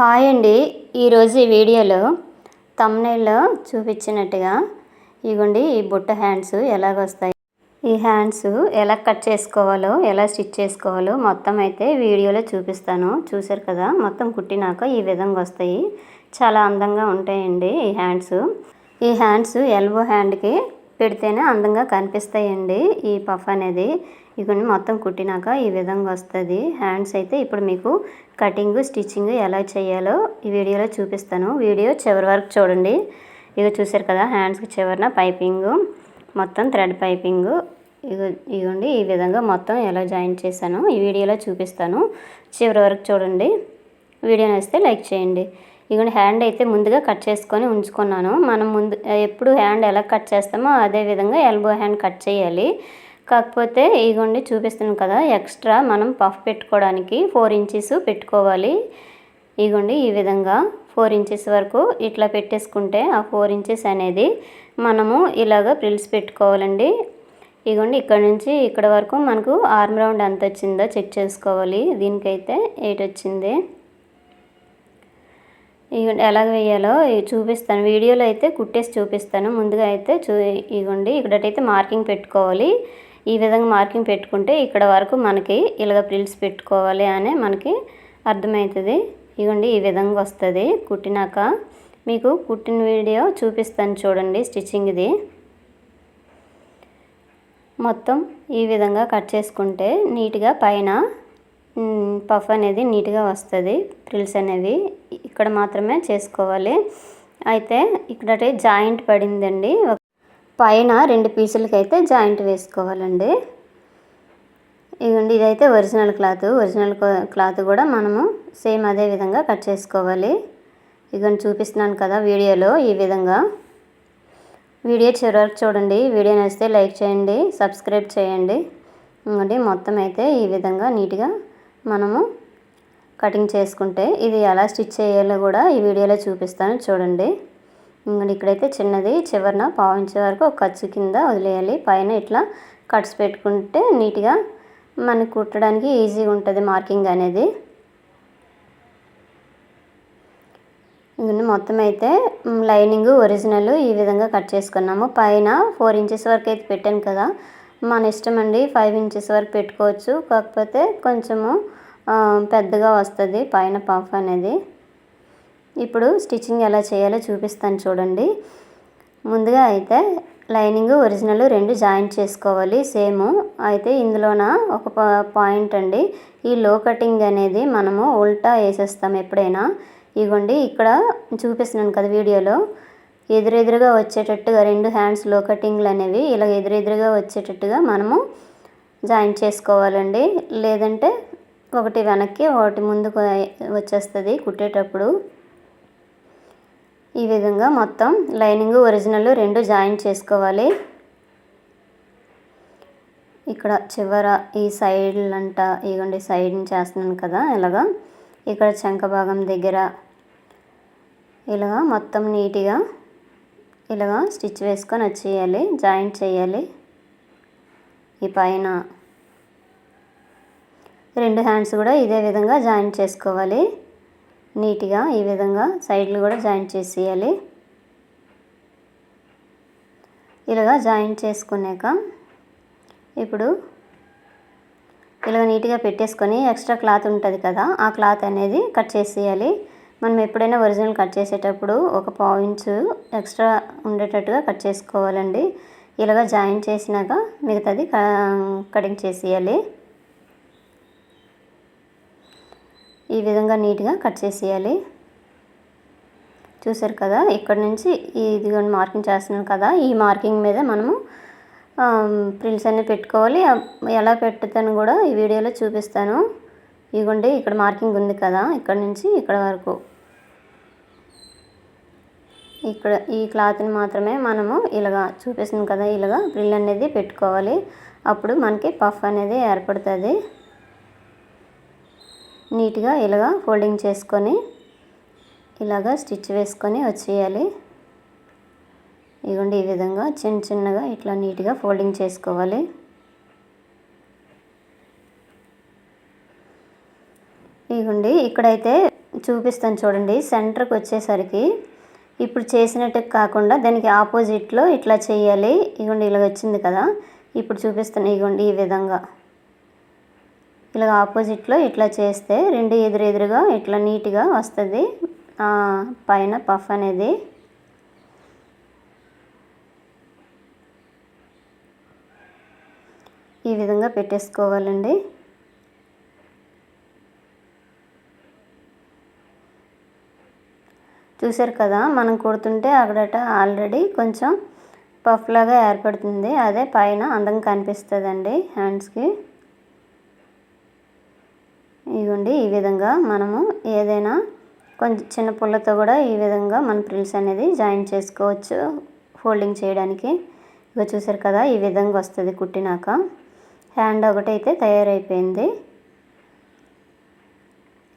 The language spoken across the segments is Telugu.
హాయ్ అండి. ఈరోజు ఈ వీడియోలో తమ్నైల్లో చూపించినట్టుగా ఇగోండి ఈ బుట్ట హ్యాండ్స్ ఎలాగొస్తాయి ఈ హ్యాండ్స్ ఎలా కట్ చేసుకోవాలో ఎలా స్టిచ్ చేసుకోవాలో మొత్తం అయితే వీడియోలో చూపిస్తాను. చూసారు కదా మొత్తం కుట్టినాక ఈ విధంగా వస్తాయి. చాలా అందంగా ఉంటాయండి ఈ హ్యాండ్స్. ఈ హ్యాండ్స్ ఎల్బో హ్యాండ్కి పెడితేనే అందంగా కనిపిస్తాయండి ఈ పఫ్ అనేది. ఇవన్నీ మొత్తం కుట్టినాక ఈ విధంగా వస్తుంది. హ్యాండ్స్ అయితే ఇప్పుడు మీకు కటింగ్ స్టిచ్చింగ్ ఎలా చేయాలో ఈ వీడియోలో చూపిస్తాను. వీడియో చివరి వరకు చూడండి. ఇక చూసారు కదా హ్యాండ్స్కి చివరిన పైపింగ్ మొత్తం థ్రెడ్ పైపింగ్ ఇగో ఇగోండి ఈ విధంగా మొత్తం ఎలా జాయిన్ చేశాను ఈ వీడియోలో చూపిస్తాను. చివరి వరకు చూడండి. వీడియో నచ్చితే లైక్ చేయండి. ఇగోండి హ్యాండ్ అయితే ముందుగా కట్ చేసుకొని ఉంచుకున్నాను. మనం ముందు ఎప్పుడు హ్యాండ్ ఎలా కట్ చేస్తామో అదే విధంగా ఎల్బో హ్యాండ్ కట్ చేయాలి. కాకపోతే ఇగోండి చూపిస్తున్నాను కదా ఎక్స్ట్రా మనం పఫ్ పెట్టుకోవడానికి ఫోర్ ఇంచెస్ పెట్టుకోవాలి. ఇగోండి ఈ విధంగా ఫోర్ ఇంచెస్ వరకు ఇట్లా పెట్టేసుకుంటే ఆ ఫోర్ ఇంచెస్ అనేది మనము ఇలాగ ప్రిల్స్ పెట్టుకోవాలండి. ఇగోండి ఇక్కడ నుంచి ఇక్కడ వరకు మనకు ఆర్మ్ రౌండ్ ఎంత వచ్చిందో చెక్ చేసుకోవాలి. దీనికైతే ఎయిట్ వచ్చింది. ఇగోండి ఎలాగ వేయాలో చూపిస్తాను. వీడియోలో అయితే కుట్టేసి చూపిస్తాను. ముందుగా అయితే చూ ఇగోండి ఇక్కడైతే మార్కింగ్ పెట్టుకోవాలి. ఈ విధంగా మార్కింగ్ పెట్టుకుంటే ఇక్కడ వరకు మనకి ఇలాగ ప్రిల్స్ పెట్టుకోవాలి అని మనకి అర్థమవుతుంది. ఇగోండి ఈ విధంగా వస్తుంది. కుట్టినాక మీకు కుట్టిన వీడియో చూపిస్తాను చూడండి స్టిచ్చింగ్ది. మొత్తం ఈ విధంగా కట్ చేసుకుంటే నీట్గా పైన పఫ్ అనేది నీట్గా వస్తుంది. ప్రిల్స్ అనేవి ఇక్కడ మాత్రమే చేసుకోవాలి. అయితే ఇక్కడ జాయింట్ పడిందండి. పైన రెండు పీసులకి అయితే జాయింట్ వేసుకోవాలండి. ఇదండి ఇదైతే ఒరిజినల్ క్లాత్. ఒరిజినల్ క్లాత్ కూడా మనము సేమ్ అదే విధంగా కట్ చేసుకోవాలి. ఇదిగోండి చూపిస్తున్నాను కదా వీడియోలో ఈ విధంగా. వీడియో చివరికి చూడండి. వీడియో నచ్చితే లైక్ చేయండి సబ్స్క్రైబ్ చేయండి. ఇంకోటి మొత్తం అయితే ఈ విధంగా నీట్గా మనము కటింగ్ చేసుకుంటే ఇది ఎలా స్టిచ్ చేయాలో కూడా ఈ వీడియోలో చూపిస్తాను చూడండి. ఇంకా ఇక్కడైతే చిన్నది చివరిన పావించే వరకు ఒక ఖర్చు కింద వదిలేయాలి. పైన ఇట్లా కట్స్ పెట్టుకుంటే నీట్గా మనకు కుట్టడానికి ఈజీగా ఉంటుంది మార్కింగ్ అనేది. ఇవన్నీ మొత్తం అయితే లైనింగ్ ఒరిజినల్ ఈ విధంగా కట్ చేసుకున్నాము. పైన ఫోర్ ఇంచెస్ వరకు అయితే పెట్టాను కదా. మన ఇష్టం అండి ఫైవ్ ఇంచెస్ వరకు పెట్టుకోవచ్చు. కాకపోతే కొంచెము పెద్దగా వస్తుంది పైన పఫ్ అనేది. ఇప్పుడు స్టిచ్చింగ్ ఎలా చేయాలో చూపిస్తాను చూడండి. ముందుగా అయితే లైనింగ్ ఒరిజినల్ రెండు జాయింట్ చేసుకోవాలి. సేమ్ అయితే ఇందులోన ఒక పాయింట్ అండి. ఈ లో కటింగ్ అనేది మనము ఉల్టా వేసేస్తాం ఎప్పుడైనా. ఇగోండి ఇక్కడ చూపిస్తున్నాను కదా వీడియోలో. ఎదురెదురుగా వచ్చేటట్టుగా రెండు హ్యాండ్స్లో కటింగ్లు అనేవి ఇలా ఎదురెదురుగా వచ్చేటట్టుగా మనము జాయిన్ చేసుకోవాలండి. లేదంటే ఒకటి వెనక్కి ఒకటి ముందుకు వచ్చేస్తుంది కుట్టేటప్పుడు. ఈ విధంగా మొత్తం లైనింగ్ ఒరిజినల్ రెండు జాయిన్ చేసుకోవాలి. ఇక్కడ చివర ఈ సైడ్ అంట ఇగోండి సైడ్ని చేస్తున్నాను కదా ఇలాగా. ఇక్కడ చంక భాగం దగ్గర ఇలాగా మొత్తం నీట్గా ఇలాగా స్టిచ్ వేసుకొని వచ్చేయాలి జాయింట్ చేయాలి. ఈ పైన రెండు హ్యాండ్స్ కూడా ఇదే విధంగా జాయింట్ చేసుకోవాలి. నీట్గా ఈ విధంగా సైడ్లు కూడా జాయింట్ చేసేయాలి. ఇలాగా జాయింట్ చేసుకున్నాక ఇప్పుడు ఇలాగ నీట్గా పెట్టేసుకొని ఎక్స్ట్రా క్లాత్ ఉంటుంది కదా ఆ క్లాత్ అనేది కట్ చేసేయాలి. మనం ఎప్పుడైనా ఒరిజినల్ కట్ చేసేటప్పుడు ఒక పాయింట్స్ ఎక్స్ట్రా ఉండేటట్టుగా కట్ చేసుకోవాలండి. ఇలాగ జాయిన్ చేసినాక మిగతాది కటింగ్ చేసేయాలి. ఈ విధంగా నీట్గా కట్ చేసేయాలి. చూసారు కదా ఇక్కడ నుంచి ఇది మార్కింగ్ చేస్తున్నాను కదా ఈ మార్కింగ్ మీద మనము ప్రిల్స్ అన్నీ పెట్టుకోవాలి. ఎలా పెట్టుతాను కూడా ఈ వీడియోలో చూపిస్తాను. ఇదిగోండి ఇక్కడ మార్కింగ్ ఉంది కదా ఇక్కడ నుంచి ఇక్కడ వరకు. ఇక్కడ ఈ క్లాత్ని మాత్రమే మనము ఇలాగా చూపిస్తుంది కదా ఇలాగా ప్రిల్ అనేది పెట్టుకోవాలి. అప్పుడు మనకి పఫ్ అనేది ఏర్పడుతుంది. నీట్గా ఇలాగా ఫోల్డింగ్ చేసుకొని ఇలాగా స్టిచ్ వేసుకొని వచ్చేయాలి. ఇదిగోండి ఈ విధంగా చిన్న చిన్నగా ఇట్లా నీట్గా ఫోల్డింగ్ చేసుకోవాలి. ఇదిగోండి ఇక్కడైతే చూపిస్తాను చూడండి సెంటర్కి వచ్చేసరికి ఇప్పుడు చేసినట్టు కాకుండా దానికి ఆపోజిట్లో ఇట్లా చేయాలి. ఇగోండి ఇలా వచ్చింది కదా ఇప్పుడు చూపిస్తాను. ఇగోండి ఈ విధంగా. ఇలా ఆపోజిట్లో ఇట్లా చేస్తే రెండు ఎదురెదురుగా ఇట్లా నీట్గా వస్తుంది. పైన పఫ్ అనేది. ఈ విధంగా పెట్టేసుకోవాలండి. చూసారు కదా మనం కుడుతుంటే అక్కడట ఆల్రెడీ కొంచెం పఫ్ లాగా ఏర్పడుతుంది. అదే పైన అందంగా కనిపిస్తుందండి హ్యాండ్స్కి. ఇదిగోండి ఈ విధంగా మనము ఏదైనా కొంచెం చిన్న పుల్లతో కూడా ఈ విధంగా మన ప్రిల్స్ అనేది జాయిన్ చేసుకోవచ్చు. ఫోల్డింగ్ చేయడానికి. ఇక చూసారు కదా ఈ విధంగా వస్తుంది కుట్టినాక. హ్యాండ్ ఒకటైతే తయారైపోయింది.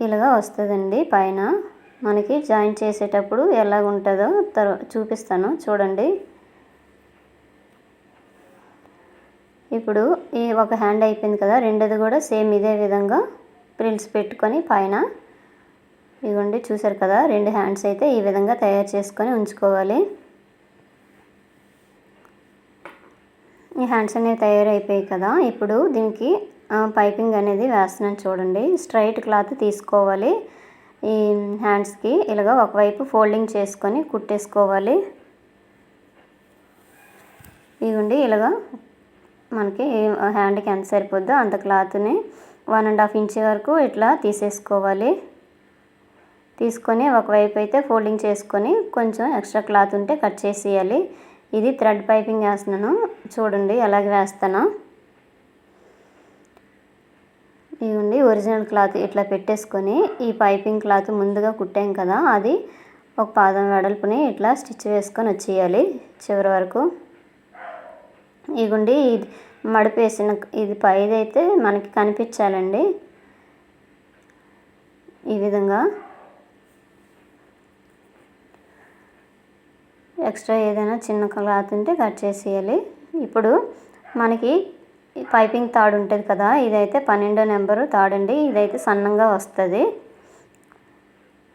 ఇలాగా వస్తుందండి పైన. మనకి జాయిన్ చేసేటప్పుడు ఎలా ఉంటుందో తర్వా చూపిస్తాను. చూడండి. ఇప్పుడు ఈ ఒక హ్యాండ్ అయిపోయింది కదా రెండోది కూడా సేమ్ ఇదే విధంగా ప్రిల్స్ పెట్టుకొని పైన ఇదిగోండి చూసారు కదా రెండు హ్యాండ్స్ అయితే ఈ విధంగా తయారు చేసుకొని ఉంచుకోవాలి. ఈ హ్యాండ్స్ అనేవి తయారైపోయాయి కదా ఇప్పుడు దీనికి పైపింగ్ అనేది వేస్తున్నాను చూడండి. స్ట్రైట్ క్లాత్ తీసుకోవాలి. ఈ హ్యాండ్స్కి ఇలాగ ఒకవైపు ఫోల్డింగ్ చేసుకొని కుట్టేసుకోవాలి. ఇవ్వండి ఇలాగా మనకి హ్యాండ్కి ఎంత సరిపోద్దో అంత క్లాత్ని వన్ అండ్ హాఫ్ ఇంచ్ వరకు ఇట్లా తీసేసుకోవాలి. తీసుకొని ఒకవైపు అయితే ఫోల్డింగ్ చేసుకొని కొంచెం ఎక్స్ట్రా క్లాత్ ఉంటే కట్ చేసేయాలి. ఇది థ్రెడ్ పైపింగ్ వేస్తున్నాను. చూడండి ఎలాగ వేస్తాను. ఇవ్వండి ఒరిజినల్ క్లాత్ ఇట్లా పెట్టేసుకొని ఈ పైపింగ్ క్లాత్ ముందుగా కుట్టాం కదా అది ఒక పాదం వెడల్పుని ఇట్లా స్టిచ్ వేసుకొని వచ్చేయాలి చివరి వరకు. ఇగుండి మడిపేసిన ఇది పైదైతే మనకి కనిపించాలండి ఈ విధంగా ఎక్స్ట్రా ఏదైనా చిన్న క్లాత్ ఉంటే కట్ చేసేయాలి. ఇప్పుడు మనకి పైపింగ్ తాడు ఉంటుంది కదా ఇదైతే పన్నెండో నెంబరు తాడండి ఇదైతే సన్నంగా వస్తుంది.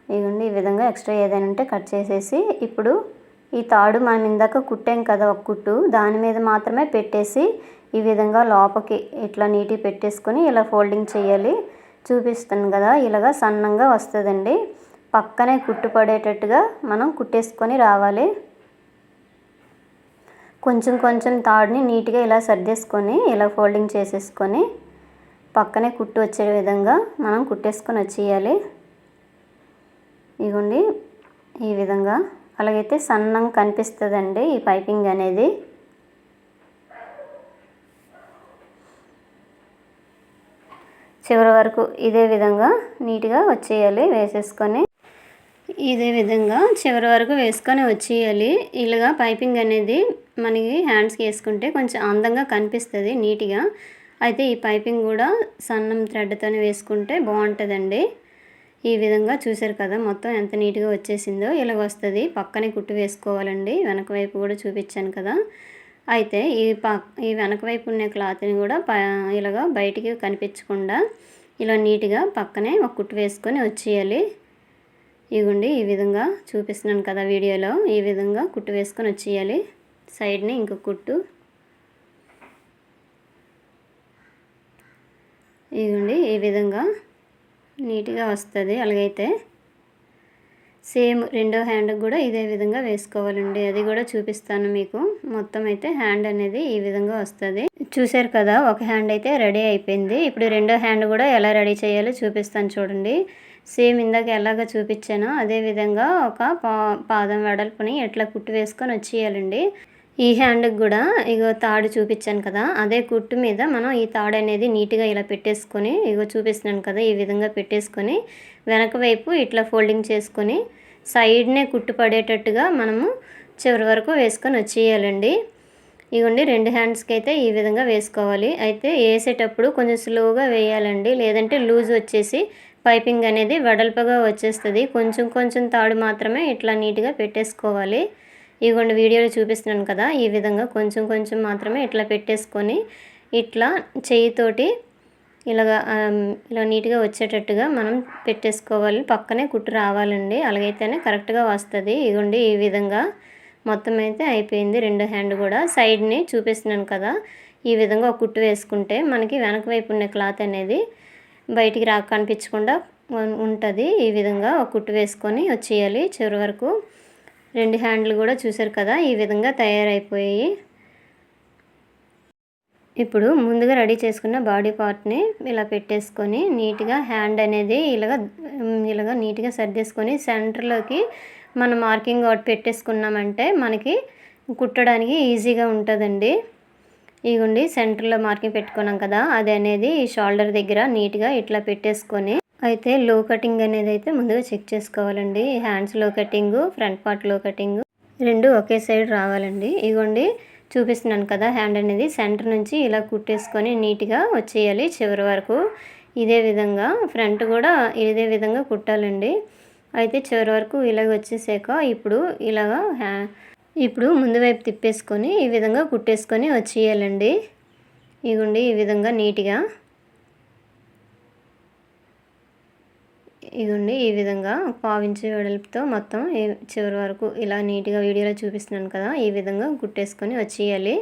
ఇదిగోండి ఈ విధంగా ఎక్స్ట్రా ఏదైనా ఉంటే కట్ చేసేసి ఇప్పుడు ఈ తాడు మనం ఇందాక కుట్టాం కదా ఒక కుట్టు. దాని మీద మాత్రమే పెట్టేసి ఈ విధంగా లోపకి ఇట్లా నీటి పెట్టేసుకొని ఇలా ఫోల్డింగ్ చేయాలి. చూపిస్తాను కదా ఇలాగా సన్నంగా వస్తుందండి. పక్కనే కుట్టు పడేటట్టుగా మనం కుట్టేసుకొని రావాలి. కొంచెం కొంచెం తాడుని నీట్గా ఇలా సర్దేసుకొని ఇలా ఫోల్డింగ్ చేసేసుకొని పక్కనే కుట్టు వచ్చే విధంగా మనం కుట్టేసుకొని వచ్చేయాలి. ఇగోండి ఈ విధంగా అలాగైతే సన్నంగా కనిపిస్తుందండి ఈ పైపింగ్ అనేది. చివరి వరకు ఇదే విధంగా నీట్గా వచ్చేయాలి వేసేసుకొని. ఇదే విధంగా చివరి వరకు వేసుకొని వచ్చేయాలి. ఇలాగా పైపింగ్ అనేది మనకి హ్యాండ్స్కి వేసుకుంటే కొంచెం అందంగా కనిపిస్తుంది నీట్గా. అయితే ఈ పైపింగ్ కూడా సన్నం థ్రెడ్తో వేసుకుంటే బాగుంటుందండి. ఈ విధంగా చూసారు కదా మొత్తం ఎంత నీట్గా వచ్చేసిందో ఇలాగ వస్తుంది. పక్కనే కుట్టు వేసుకోవాలండి. వెనక వైపు కూడా చూపించాను కదా. అయితే ఈ పక్ ఈ వెనక వైపు ఉన్న క్లాత్ని కూడా ప ఇలాగ బయటికి కనిపించకుండా ఇలా నీట్గా పక్కనే ఒక కుట్టు వేసుకొని వచ్చేయాలి. ఇగుండి ఈ విధంగా చూపిస్తున్నాను కదా వీడియోలో. ఈ విధంగా కుట్టు వేసుకొని వచ్చేయాలి. సైడ్ని ఇంకొక కుట్టు. ఇదిగోండి ఈ విధంగా నీట్గా వస్తుంది. అలాగైతే సేమ్ రెండో హ్యాండ్ కూడా ఇదే విధంగా వేసుకోవాలండి. అది కూడా చూపిస్తాను మీకు. మొత్తం అయితే హ్యాండ్ అనేది ఈ విధంగా వస్తుంది. చూసారు కదా ఒక హ్యాండ్ అయితే రెడీ అయిపోయింది. ఇప్పుడు రెండో హ్యాండ్ కూడా ఎలా రెడీ చేయాలో చూపిస్తాను చూడండి. సేమ్ ఇందాక ఎలాగ చూపించానో అదే విధంగా ఒక పా పాదం వెడల్పుని ఎట్లా కుట్టు వేసుకొని వచ్చేయాలండి. ఈ హ్యాండ్కి కూడా ఇగో తాడు చూపించాను కదా అదే కుట్టు మీద మనం ఈ తాడు అనేది నీట్గా ఇలా పెట్టేసుకొని ఇగో చూపిస్తున్నాను కదా ఈ విధంగా పెట్టేసుకొని వెనక వైపు ఇట్లా ఫోల్డింగ్ చేసుకొని సైడ్నే కుట్టు పడేటట్టుగా మనము చివరి వరకు వేసుకొని వచ్చేయాలండి. ఇవ్వండి రెండు హ్యాండ్స్కి అయితే ఈ విధంగా వేసుకోవాలి. అయితే వేసేటప్పుడు కొంచెం స్లోగా వేయాలండి లేదంటే లూజ్ వచ్చేసి పైపింగ్ అనేది వెడల్పగా వచ్చేస్తుంది. కొంచెం కొంచెం తాడు మాత్రమే ఇట్లా నీట్గా పెట్టేసుకోవాలి. ఇవ్వండి వీడియోలో చూపిస్తున్నాను కదా ఈ విధంగా కొంచెం కొంచెం మాత్రమే ఇట్లా పెట్టేసుకొని ఇట్లా చేయితోటి ఇలాగా ఇలా నీట్గా వచ్చేటట్టుగా మనం పెట్టేసుకోవాలి. పక్కనే కుట్టు రావాలండి. అలాగైతేనే కరెక్ట్గా వస్తుంది. ఇగోండి ఈ విధంగా మొత్తం అయితే అయిపోయింది. రెండు హ్యాండ్ కూడా. సైడ్ని చూపిస్తున్నాను కదా ఈ విధంగా ఒక కుట్టు వేసుకుంటే మనకి వెనక వైపు ఉన్న క్లాత్ అనేది బయటికి రా కనిపించకుండా ఉంటుంది. ఈ విధంగా ఒక కుట్టు వేసుకొని వచ్చేయాలి. చివరి వరకు రెండు హ్యాండ్లు కూడా చూసారు కదా ఈ విధంగా తయారైపోయాయి. ఇప్పుడు ముందుగా రెడీ చేసుకున్న బాడీ పార్ట్ని ఇలా పెట్టేసుకొని నీట్గా హ్యాండ్ అనేది ఇలాగ ఇలాగ నీట్గా సర్దేసుకొని సెంటర్లోకి మనం మార్కింగ్ అవుట్ పెట్టేసుకున్నామంటే మనకి కుట్టడానికి ఈజీగా ఉంటుందండి. ఇగుండి సెంటర్లో మార్కింగ్ పెట్టుకున్నాం కదా అది అనేది ఈ షోల్డర్ దగ్గర నీట్గా ఇట్లా పెట్టేసుకొని అయితే లో కటింగ్ అనేది అయితే ముందుగా చెక్ చేసుకోవాలండి. హ్యాండ్స్లో కటింగ్ ఫ్రంట్ పార్ట్లో కటింగ్ రెండు ఒకే సైడ్ రావాలండి. ఇగోండి చూపిస్తున్నాను కదా హ్యాండ్ అనేది. సెంటర్ నుంచి ఇలా కుట్టేసుకొని నీట్గా వచ్చేయాలి చివరి వరకు. ఇదే విధంగా ఫ్రంట్ కూడా ఇదే విధంగా కుట్టాలండి. అయితే చివరి వరకు ఇలాగ వచ్చేసాక ఇప్పుడు ఇలాగా హ్యా ఇప్పుడు ముందు వైపు తిప్పేసుకొని ఈ విధంగా కుట్టేసుకొని వచ్చేయాలండి. ఇగుండి ఈ విధంగా నీట్గా ఇదిగోండి ఈ విధంగా పావించి వెడల్పుతో మొత్తం ఈ చివరి వరకు ఇలా నీట్గా వీడియోలో చూపిస్తున్నాను కదా ఈ విధంగా కుట్టేసుకొని వచ్చేయాలి.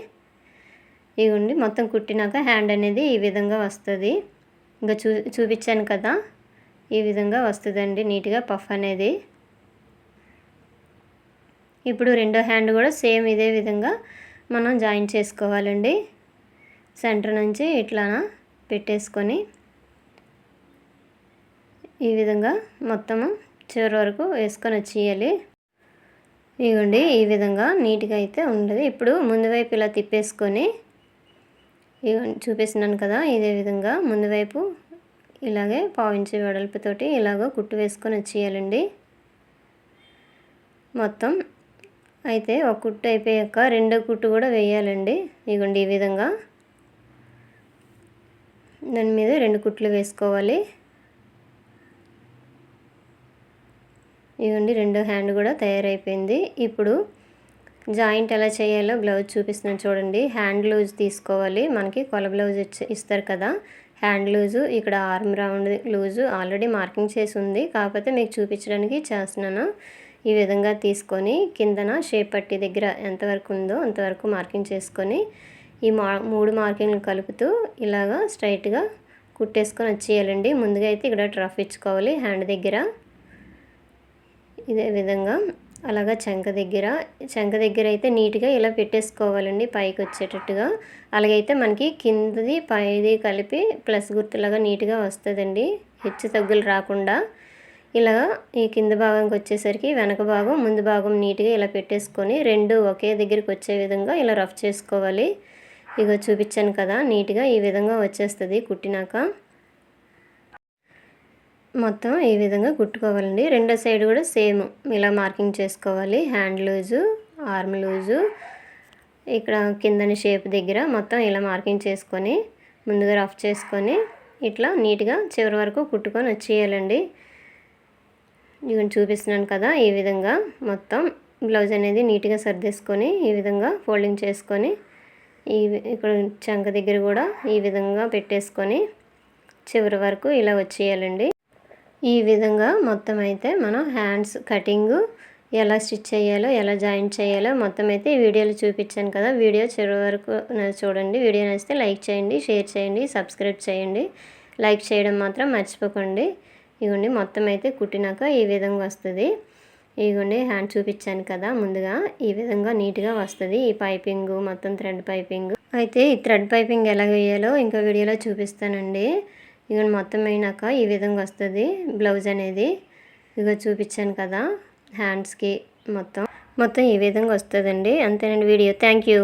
ఇదిగోండి మొత్తం కుట్టినాక హ్యాండ్ అనేది ఈ విధంగా వస్తుంది. ఇంకా చూ చూపించాను కదా ఈ విధంగా వస్తుందండి నీట్గా పఫ్ అనేది. ఇప్పుడు రెండో హ్యాండ్ కూడా సేమ్ ఇదే విధంగా మనం జాయిన్ చేసుకోవాలండి. సెంటర్ నుంచి ఇట్లా పెట్టేసుకొని ఈ విధంగా మొత్తము చివరి వరకు వేసుకొని వచ్చేయాలి. ఇగోండి ఈ విధంగా నీట్గా అయితే ఉండదు. ఇప్పుడు ముందు వైపు ఇలా తిప్పేసుకొని ఇగోండి చూపిస్తున్నాను కదా ఇదే విధంగా ముందు వైపు ఇలాగే పావించే వెడల్పుతోటి ఇలాగో కుట్టు వేసుకొని వచ్చేయాలండి. మొత్తం అయితే ఒక కుట్టు అయిపోయాక రెండో కుట్టు కూడా వేయాలండి. ఇగోండి ఈ విధంగా. దాని మీద రెండు కుట్లు వేసుకోవాలి. ఇవ్వండి రెండో హ్యాండ్ కూడా తయారైపోయింది. ఇప్పుడు జాయింట్ ఎలా చేయాలో బ్లౌజ్ చూపిస్తున్నాను చూడండి. హ్యాండ్ లూజ్ తీసుకోవాలి. మనకి కొల బ్లౌజ్ ఇచ్చి ఇస్తారు కదా. హ్యాండ్ లూజు ఇక్కడ arm round loose already marking చేసి ఉంది. కాకపోతే మీకు చూపించడానికి చేస్తున్నాను. ఈ విధంగా తీసుకొని కిందన షేప్ పట్టి దగ్గర ఎంతవరకు ఉందో అంతవరకు మార్కింగ్ చేసుకొని ఈ మా మూడు మార్కింగ్లు కలుపుతూ ఇలాగా స్ట్రైట్గా కుట్టేసుకొని వచ్చేయాలండి. ముందుగా అయితే ఇక్కడ ట్రఫ్ ఇచ్చుకోవాలి హ్యాండ్ దగ్గర. ఇదే విధంగా అలాగా చంక దగ్గర చంక దగ్గర అయితే నీట్గా ఇలా పెట్టేసుకోవాలండి పైకి వచ్చేటట్టుగా. అలాగైతే మనకి కిందది పైది కలిపి ప్లస్ గుర్తులాగా నీట్గా వస్తుందండి. హెచ్చు తగ్గులు రాకుండా ఇలా ఈ కింద భాగంకి వచ్చేసరికి వెనక భాగం ముందు భాగం నీట్గా ఇలా పెట్టేసుకొని రెండు ఒకే దగ్గరికి వచ్చే విధంగా ఇలా రఫ్ చేసుకోవాలి. ఇక చూపించాను కదా నీట్గా ఈ విధంగా వచ్చేస్తుంది కుట్టినాక. మొత్తం ఈ విధంగా కుట్టుకోవాలండి. రెండో సైడ్ కూడా సేమ్ ఇలా మార్కింగ్ చేసుకోవాలి. Hand loose arm loose. ఇక్కడ కిందని షేప్ దగ్గర మొత్తం ఇలా మార్కింగ్ చేసుకొని ముందుగా రఫ్ చేసుకొని ఇట్లా నీట్గా చివరి వరకు కుట్టుకొని వచ్చేయాలండి. ఇవన్నీ చూపిస్తున్నాను కదా ఈ విధంగా మొత్తం బ్లౌజ్ అనేది నీట్గా సర్దేసుకొని ఈ విధంగా ఫోల్డింగ్ చేసుకొని ఈ ఇక్కడ చంక దగ్గర కూడా ఈ విధంగా పెట్టేసుకొని చివరి వరకు ఇలా వచ్చేయాలండి. ఈ విధంగా మొత్తం అయితే మనం హ్యాండ్స్ కటింగు ఎలా స్టిచ్ చేయాలో ఎలా జాయిన్ చేయాలో మొత్తం అయితే ఈ వీడియోలో చూపించాను కదా. వీడియో చివరి వరకు చూడండి. వీడియో నచ్చితే లైక్ చేయండి షేర్ చేయండి సబ్స్క్రైబ్ చేయండి. లైక్ చేయడం మాత్రం మర్చిపోకండి. ఇగోండి మొత్తం అయితే కుట్టినాక ఈ విధంగా వస్తుంది. ఇగోండి హ్యాండ్ చూపించాను కదా ముందుగా. ఈ విధంగా నీట్గా వస్తుంది ఈ పైపింగ్ మొత్తం థ్రెడ్ పైపింగ్. అయితే ఈ థ్రెడ్ పైపింగ్ ఎలా వేయాలో ఇంకో వీడియోలో చూపిస్తానండి. ఇక మొత్తం అయినాక ఈ విధంగా వస్తుంది బ్లౌజ్ అనేది. ఇక చూపించాను కదా హ్యాండ్స్కి మొత్తం. మొత్తం ఈ విధంగా వస్తుందండి. అంతేనండి వీడియో. Thank you